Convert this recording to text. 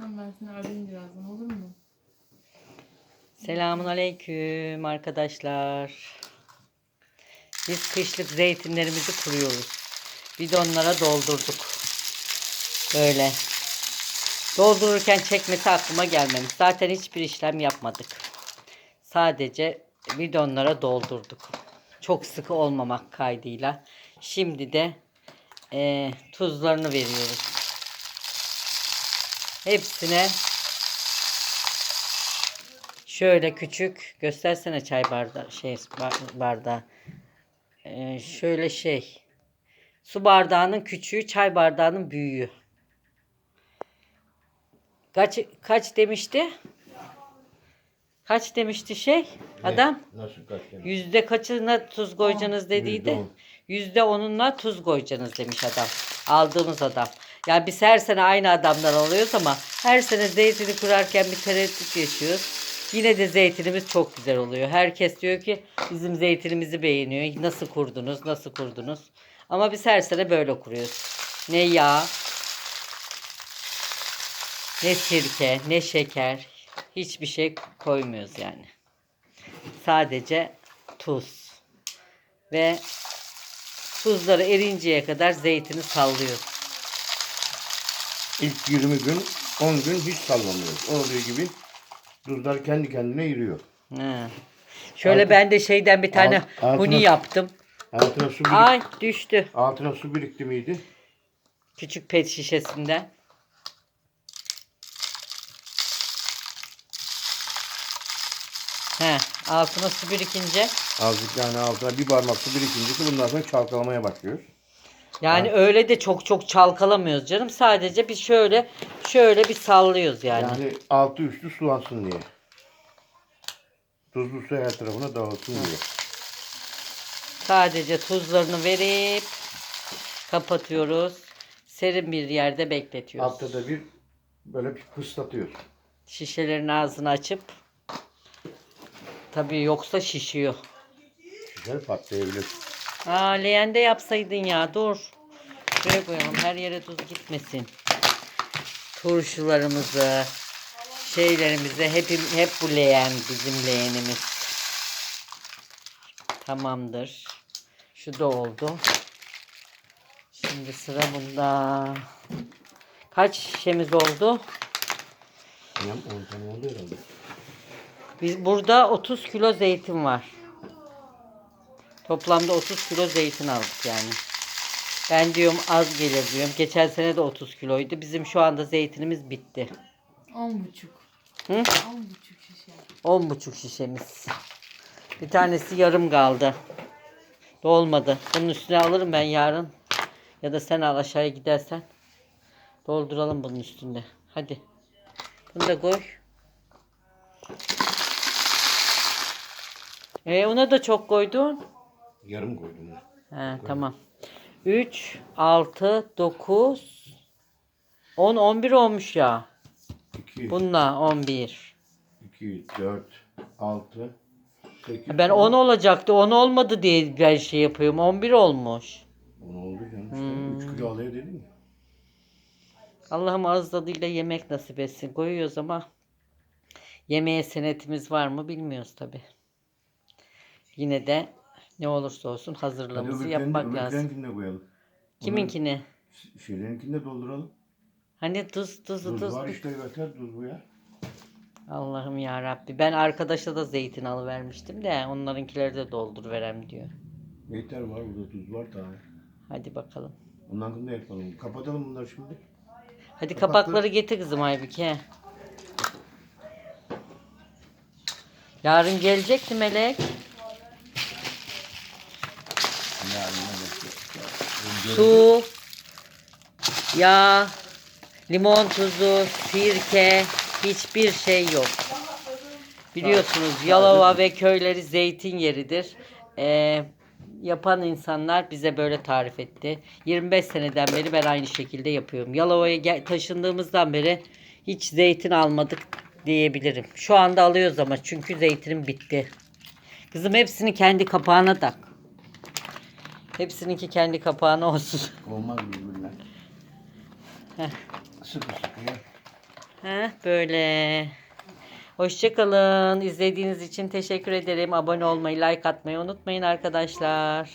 Ben seni arayayım birazdan olur mu? Selamun aleyküm arkadaşlar. Biz kışlık zeytinlerimizi kuruyoruz. Bidonlara doldurduk. Böyle. Doldururken çekmesi aklıma gelmemiş. Zaten hiçbir işlem yapmadık. Sadece bidonlara doldurduk. Çok sıkı olmamak kaydıyla. Şimdi de eee, tuzlarını veriyoruz. Hepsine Şöyle küçük göstersene çay bardağı şey ba- bardağı. Ee, şöyle şey. Su bardağının küçüğü, çay bardağının büyüğü. Kaç kaç demişti? Kaç demişti şey? Adam Nasıl kaç tane? yüzde kaçına tuz koyacaksınız dediydi. Yüzde on. Yüzde onunla tuz koyacaksınız demiş adam. Aldığımız adam. Yani biz her sene aynı adamdan alıyoruz ama her sene zeytini kurarken bir tereddüt yaşıyoruz. Yine de zeytinimiz çok güzel oluyor. Herkes diyor ki bizim zeytinimizi beğeniyor. Nasıl kurdunuz, nasıl kurdunuz? Ama biz her sene böyle kuruyoruz. Ne yağ, ne sirke, ne şeker. Hiçbir şey koymuyoruz yani. Sadece tuz. Ve tuzları erinceye kadar zeytini sallıyoruz. İlk 20 gün, 10 gün hiç sallamıyoruz. Olduğu gibi tuzlar kendi kendine yürüyor. Ha. Şöyle Alt- ben de şeyden bir tane alt- altına- huni yaptım. Altına su, birik, Ay düştü. altına su birikti miydi? Küçük pet şişesinden. He, altına su birikince. Azıcık yani altına bir parmak su birikince ki bundan sonra çalkalamaya başlıyoruz. Yani öyle de çok çok çalkalamıyoruz canım. Sadece bir şöyle şöyle bir sallıyoruz yani. Yani altı üstü sulansın diye. Tuzlu su her tarafına dağılsın diye. Sadece tuzlarını verip kapatıyoruz. Serin bir yerde bekletiyoruz. Haftada bir böyle bir pıslatıyoruz. Şişelerin ağzını açıp tabii yoksa şişiyor. Güzel patlayabilir. Aa leğende yapsaydın ya dur. Şuraya koyalım her yere tuz gitmesin. Turşularımızı, şeylerimizi hep, hep bu leğen bizim leğenimiz. Tamamdır. Şu da oldu. Şimdi sıra bunda. Kaç şişemiz oldu? Bilmem 10 tane oldu herhalde. Biz burada 30 kilo zeytin var. Toplamda 30 kilo zeytin aldık yani. Ben diyorum az gelir diyorum. Geçen sene de 30 kiloydu. Bizim şu anda zeytinimiz bitti. On buçuk. Hı? On buçuk şişe. 10,5 şişemiz. Bir tanesi yarım kaldı. Dolmadı. Bunun üstüne alırım ben yarın. Ya da sen al aşağıya gidersen. Dolduralım bunun üstünde. Hadi. Bunu da koy. E ona da çok koydun. Yarım koydum. He, tamam. 3, 6, 9, 10, 11 olmuş ya. 2, Bununla 11. 2, 4, 6, 8. Ben 10 olacaktı. 10 olmadı diye ben şey yapıyorum. 11 olmuş. 10 oldu canım. Hmm. 3 kilo alıyor dedim ya. Allah'ım ağız tadıyla yemek nasip etsin. Koyuyoruz ama yemeğe senetimiz var mı bilmiyoruz tabi. Yine de ne olursa olsun hazırlığımızı Hadi yapmak öbürlerini- lazım. öbürlerinkini de koyalım. Kiminkini? Ş- Şeylerinkini de dolduralım. Hani tuz tuz Tuz tuz. var işte yeter tuz bu ya. Allah'ım ya Rabbi. Ben arkadaşa da zeytin alıvermiştim de onlarınkileri de doldur verem diyor. Yeter var burada tuz var daha. Hadi bakalım. Ondan da yapalım. Kapatalım bunları şimdi. Hadi Kapakları- kapakları getir kızım Aybüke. Yarın gelecekti Melek. Su, yağ, limon tuzu, sirke, hiçbir şey yok. Biliyorsunuz Yalova ve köyleri zeytin yeridir. Ee, yapan insanlar bize böyle tarif etti. 25 seneden beri ben aynı şekilde yapıyorum. Yalova'ya taşındığımızdan beri hiç zeytin almadık diyebilirim. Şu anda alıyoruz ama çünkü zeytinim bitti. Kızım hepsini kendi kapağına tak. Hepsininki kendi kapağına olsun. Olmaz birbirine. Heh. Sıkı sıkı ya. Heh, böyle. Hoşçakalın. İzlediğiniz için teşekkür ederim. Abone olmayı, like atmayı unutmayın arkadaşlar.